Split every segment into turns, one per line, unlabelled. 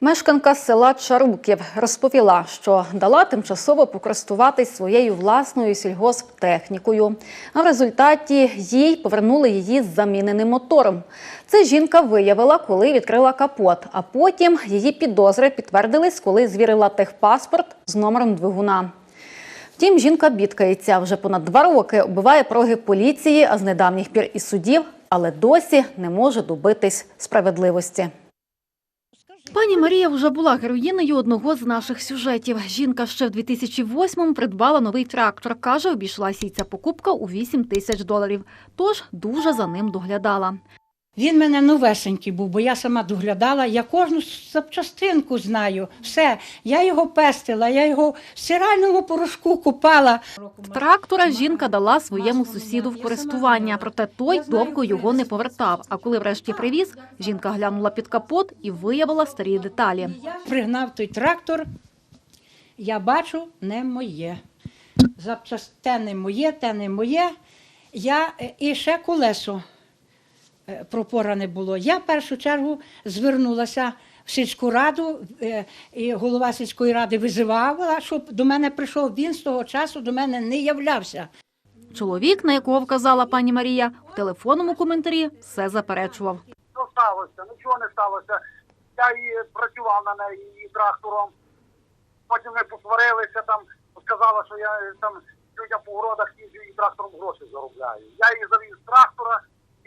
Мешканка села Чаруків розповіла, що дала тимчасово покористуватись своєю власною сільгосптехнікою. А в результаті їй повернули її з заміненим мотором. Це жінка виявила, коли відкрила капот. А потім її підозри підтвердились, коли звірила техпаспорт з номером двигуна. Втім, жінка бідкається вже понад два роки, оббиває проги поліції, а з недавніх пір і судів, але досі не може добитись справедливості. Пані Марія вже була героїнею одного з наших сюжетів. Жінка ще в 2008-му придбала новий трактор. Каже, обійшлася ця покупка у 8 тисяч доларів. Тож дуже за ним доглядала.
Він мене новесенький був, бо я сама доглядала, я кожну запчастинку знаю. Все, я його пестила, я його в стиральному порошку купала.
Трактора жінка дала своєму сусіду в користування, проте той довго його не повертав. А коли врешті привіз, жінка глянула під капот і виявила старі деталі.
Пригнав той трактор, я бачу, не моє. Запчаст... Не моє, те не моє. Я... е, І ще колесо е, пропоране було. Я в першу чергу звернулася в сільську раду, е, і голова сільської ради визивала, щоб до мене прийшов. Він з того часу до мене не являвся.
Чоловік, на якого вказала пані Марія, в телефонному коментарі все заперечував.
Що сталося? Нічого не сталося. Я і працював на неї і трактором. Потім ми посварилися там, сказала, що я е, там людям по городах їжджу і трактором гроші заробляю. Я її завіз з трактора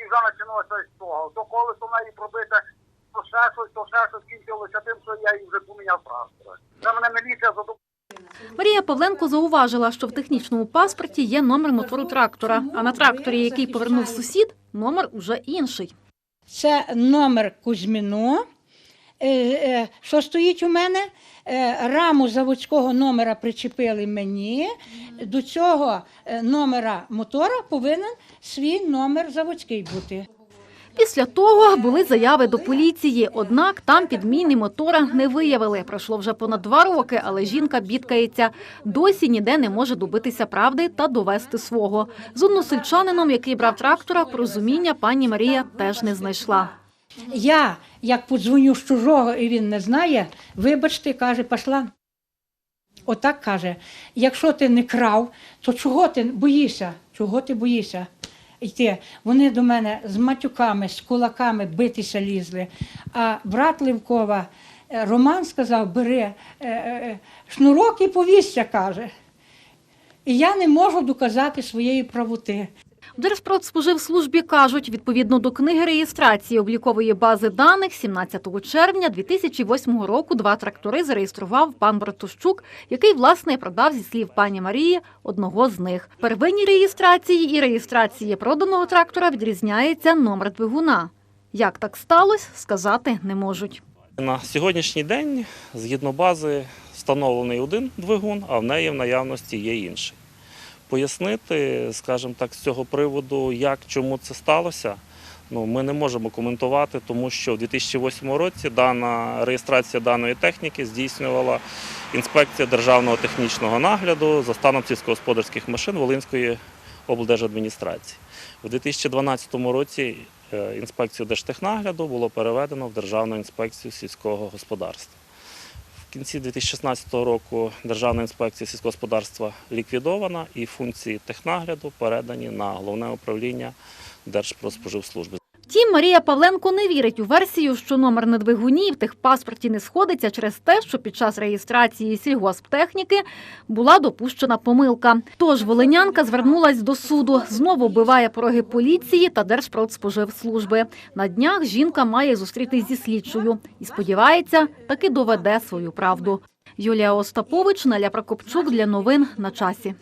і вже почалося з того. То колесо в неї пробите, то ще щось, то ще щось кінчилося тим, що я її вже поміняв транспорт. Це мене міліція задумала.
Марія Павленко зауважила, що в технічному паспорті є номер мотору трактора, а на тракторі, який повернув сусід, номер уже інший.
Це номер Кузьміно, що стоїть у мене. Е, Раму заводського номера причепили мені. До цього е, номера мотора повинен свій номер заводський бути.
Після того були заяви до поліції, однак там підміни мотора не виявили. Пройшло вже понад два роки, але жінка бідкається. Досі ніде не може добитися правди та довести свого. З односельчанином, який брав трактора, порозуміння пані Марія теж не знайшла.
Я, як подзвоню з чужого і він не знає, вибачте, каже, пішла. Отак каже: якщо ти не крав, то чого ти боїшся? Чого ти боїшся? Йти. Вони до мене з матюками, з кулаками битися лізли. А брат Левкова е, Роман сказав: бери е, е, шнурок і повісся, каже. І я не можу доказати своєї правоти.
Держпродспоживслужбі кажуть, відповідно до книги реєстрації облікової бази даних 17 червня 2008 року два трактори зареєстрував пан Братущук, який власне продав зі слів пані Марії одного з них. В первинній реєстрації і реєстрації проданого трактора відрізняється номер двигуна. Як так сталося, сказати не можуть.
На сьогоднішній день, згідно бази, встановлений один двигун, а в неї в наявності є інший. Пояснити, скажімо так, з цього приводу, як чому це сталося, ну, ми не можемо коментувати, тому що в 2008 році дана реєстрація даної техніки здійснювала інспекція державного технічного нагляду за станом сільськогосподарських машин Волинської облдержадміністрації. У 2012 році е, інспекцію держтехнагляду було переведено в Державну інспекцію сільського господарства. В кінці 2016 року Державна інспекція сільського господарства ліквідована і функції технагляду передані на головне управління Держпродспоживслужби.
Втім, Марія Павленко не вірить у версію, що номер на двигуні в техпаспорті не сходиться через те, що під час реєстрації сільгосптехніки була допущена помилка. Тож волинянка звернулась до суду, знову вбиває пороги поліції та Держпродспоживслужби. На днях жінка має зустрітись зі слідчою і сподівається, таки доведе свою правду. Юлія Остапович, Наля Прокопчук для новин на часі.